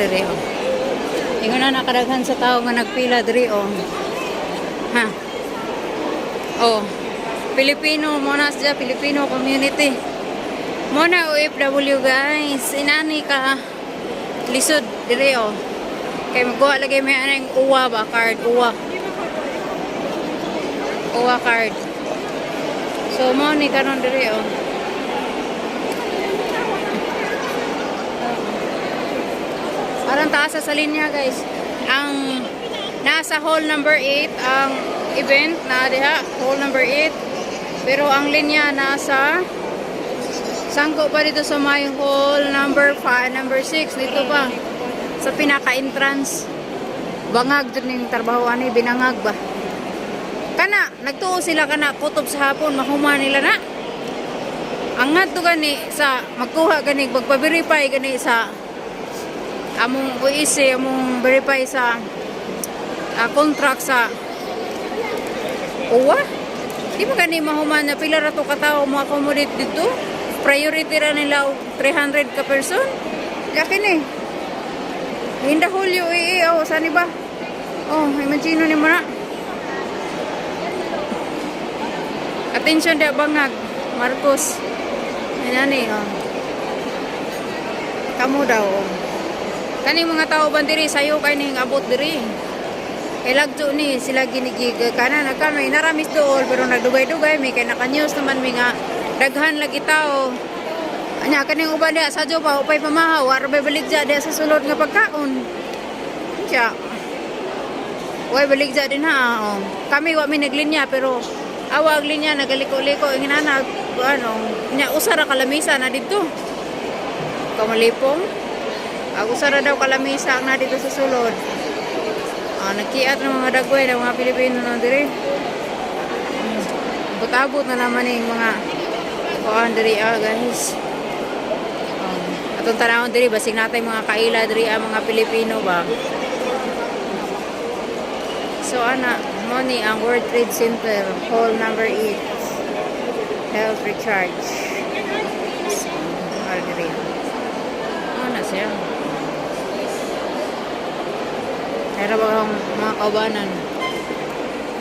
diri oh. Ingon na nakadaghan sa tao nga nagpila diri oh. Ha. Oh. Filipino mo na siya Filipino community. Mo na OFW guys. Inani ka lisod diri oh. Kay magkuha lagi may anang uwa ba card uwa. Uwa card. So mo ni karon diri oh. Parang taas sa linya guys. Ang nasa hall number 8 ang event na diha, hall number 8. Pero ang linya nasa sangko pa dito sa may hall number 5, number 6 dito pa sa pinaka-entrance. Bangag dun yung trabaho ani binangag ba. Kana, nagtuo sila kana kutob sa hapon mahuma nila na. Ang nga to gani sa magkuha gani magpa-verify gani sa among UIC, among verify sa ah, contract sa uwa. Di ba gani mahuman na pila ra to katao mo accommodate dito? Priority ra nila og 300 ka person. Laki ni. Hinda hulyo eh, oh, saan ba? Oh, imagine ni mo na. Attention dia bangag, Marcos. Ayan ni, oh. Kamu daw, oh. Kani mga tao ba diri sayo kay ning abot diri. Kay lagjo ni sila ginigig kana na kan may naramis dool pero nagdugay-dugay may kay naka-news naman mi nga daghan lagi tao. Anya kaning uban dia sa pa upay pamahaw war bay baligja dia sa sulod nga pagkaon. Kya. Way baligja din ha. Oh. Kami wa mi naglinya pero awag linya nagaliko-liko inginana ano nya usara kalamisa na dito. Kamalipong. Ako sara daw kalamisa na dito sa sulod. Ah, nagkiat ng mga dagway ng mga Pilipino na diri. Hmm. Abot-abot na naman yung mga kuan diri ah, guys. Um, atong tanawon diri basig natay mga kaila diri ang mga Pilipino ba. So ana, mo ni ang World Trade Center, hall number 8. Health recharge. So, ah, diri. Ano siya? Kaya ba ang mga kaubanan?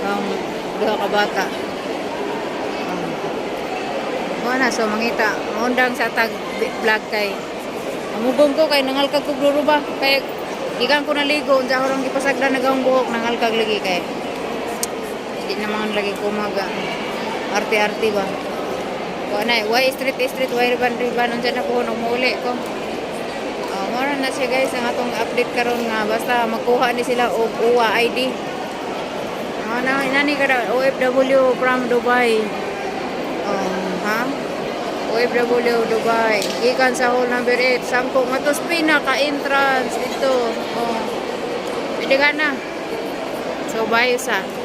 Ang duha ka bata. Um, na, so mangita. Maundang sa tag vlog kay. Amugong ko kay nangalkag ko bluro ba? Kay gikan ko naligo. Unsa ko lang gipasagda nagawang buhok nangalkag lagi kay. Hindi naman lagi kumaga. Arte-arte ba? Kuha na, why street street, why riban riban. Unsa na ko nung muli ko. Mara na siya guys ang atong update karon nga basta magkuha ni sila og UWA ID. Ano na inani kada OFW from Dubai. Um, ha? OFW Dubai. Gikan sa hall number 8. Sangko nga to pinaka entrance dito. Oh. Pwede ka na. So, bye sa.